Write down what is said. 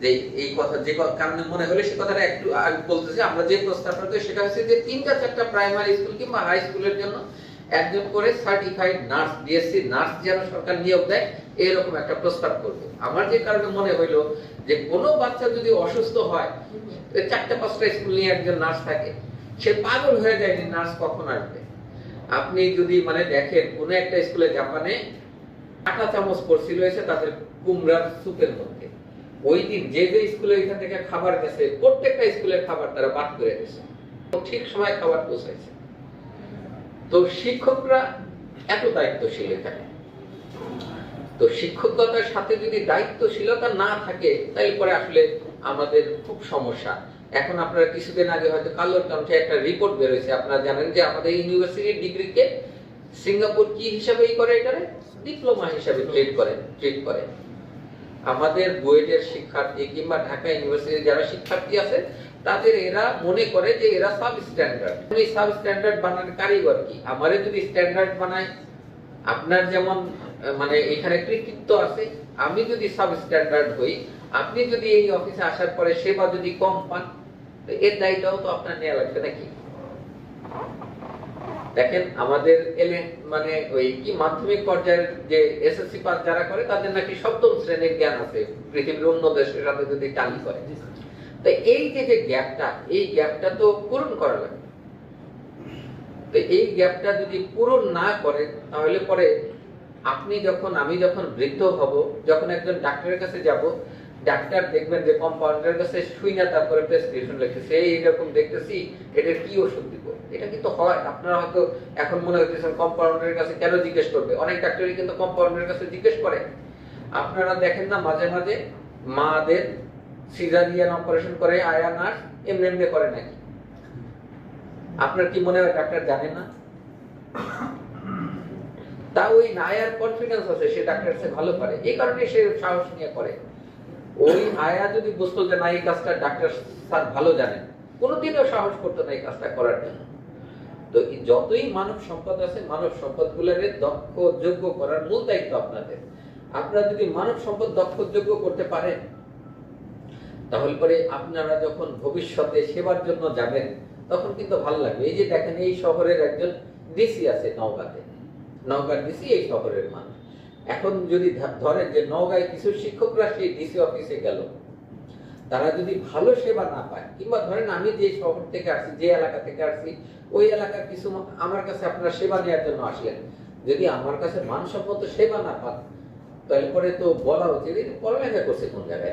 যে এই কথা, যে কারণে মনে হলে সে কথাটা একটু বলতেছি। আমরা যে প্রস্তাবটা করি সেটা হচ্ছে যে তিনটা চারটা প্রাইমারি স্কুল কিংবা হাই স্কুলের জন্য একজন করে সার্টিফাইড নার্স বিএসসি নার্স যেন সরকার নিয়োগ দেয়, এরকম একটা প্রস্তাব করবে। আমার যে কারণে মনে হইল যে কোনো বাচ্চা যদি অসুস্থ হয় চারটা, পাঁচটা স্কুল নিয়ে একজন নার্স থাকে, সে পাগল হয়ে যায় যে নার্স কখন আসবে? আপনি যদি মানে দেখেন, কোনো একটা স্কুলে জাপানে আটা চামচ পড়ছিল এসে তাদের কুমড়ার স্যুপের মধ্যে। ওই দিন যে যে স্কুলে এখান থেকে খাবার গেছে, প্রত্যেকটা স্কুলের খাবার তারা বাদ করে গেছে ঠিক সময় খাবার পৌঁছাইছে। তো শিক্ষকরা এত দায়িত্বশীল এখানে তো শিক্ষকতার সাথে যদি দায়িত্বশীলতা না থাকে, তাহলে পরে আসলে আমাদের খুব সমস্যা। এখন আপনারা কিছুদিন আগে হয়তো কালোর কাউন্টে একটা রিপোর্ট বেরোয়েছে আপনারা জানেন যে আমাদের ইউনিভার্সিটির ডিগ্রিকে সিঙ্গাপুর কি হিসাবে ই করে এটারে? ডিপ্লোমা হিসাবে ট্রিট করে ট্রিট করে। আমাদের বুয়েটের শিক্ষার্থী কিংবা ঢাকা ইউনিভার্সিটির যারা শিক্ষার্থী আছে, তাদের এরা মনে করে যে এরা সাব স্ট্যান্ডার্ড এই সাব স্ট্যান্ডার্ড বানানোর কারিগর কি? আমারে যদি স্ট্যান্ডার্ড বানায়, আপনার যেমন মানে এখানে কৃতিত্ব আছে, আমি যদি সাব স্ট্যান্ডার্ড হই, আপনি যদি এই অফিসে আসার পরে সেবা যদি কম পান, এর দায়িত্বও তো আপনার নেওয়া লাগবে নাকি? দেখেন আমাদের এলে মানে ওই কি মাধ্যমিক পর্যায়ের যে এসএসসি পাস যারা করে তাদের নাকি সপ্তম শ্রেণির জ্ঞান আছে পৃথিবীর অন্য দেশের সাথে যদি টালি করে। তো এই যে যে গ্যাপটা এই গ্যাপটা তো পূরণ করা লাগবে তো এই গ্যাপটা যদি পূরণ না করে তাহলে পরে আপনি যখন আমি যখন বৃদ্ধ হব যখন একজন ডাক্তারের কাছে যাব ডাক্তার দেখবেন যে কম্পাউন্ডারের কাছে শুই না, তারপরে প্রেসক্রিপশন লিখতেছে এই এরকম দেখতেছি এটার কি ওষুধ দিব? এটা কিন্তু হয়। আপনারা হয়তো এখন মনে হইতেছেন কম্পাউন্ডারের কাছে কেন জিজ্ঞেস করবে? অনেক ডাক্তারই কিন্তু কম্পাউন্ডারের কাছে জিজ্ঞেস করে। আপনারা দেখেন না, মাঝে মাঝে মাদের সিজারিয়ান অপারেশন করে, আয়া নার্স, এমনি এমনি করে নাকি? আপনার কি মনে হয় ডাক্তার জানে না? তা ওই নায়ার কনফিডেন্স আছে, সে ডাক্তার সে ভালো পারে। এই কারণে সে সাহস নিয়ে করে। ওই আয়া যদি বুঝতো যে না, এই কাজটা ডাক্তার স্যার ভালো জানেন, কোনোদিনও সাহস করতো না এই কাজটা করার জন্য। তো যতই মানব সম্পদ আছে, মানব সম্পদ দক্ষ, যোগ্য করার মূল দায়িত্ব আপনাদের। আপনারা যদি মানব সম্পদ দক্ষ, যোগ্য করতে পারেন, তাহলে পরে আপনারা যখন ভবিষ্যতে সেবার জন্য যাবেন, তখন কিন্তু ভালো লাগবে। এই যে দেখেন, এই শহরের একজন ডিসি আছে নওগাঁতে। নওগাঁর ডিসি এই শহরের মানুষ। এখন যদি ধরেন যে নগায় কিছু শিক্ষকরা সেই ডিসি অফিসে গেল, তারা যদি ভালো সেবা না পায়, কিংবা ধরেন আমি যে শহর থেকে আসছি, যে এলাকা থেকে আসছি, ওই এলাকার কিছু আমার কাছে আপনারা সেবা নেওয়ার জন্য আসলেন। যদি আমার কাছে মানসম্মত সেবা না পান, তাহলে পরে তো বলা উচিত। পড়ালেখা করছে কোন জায়গায়?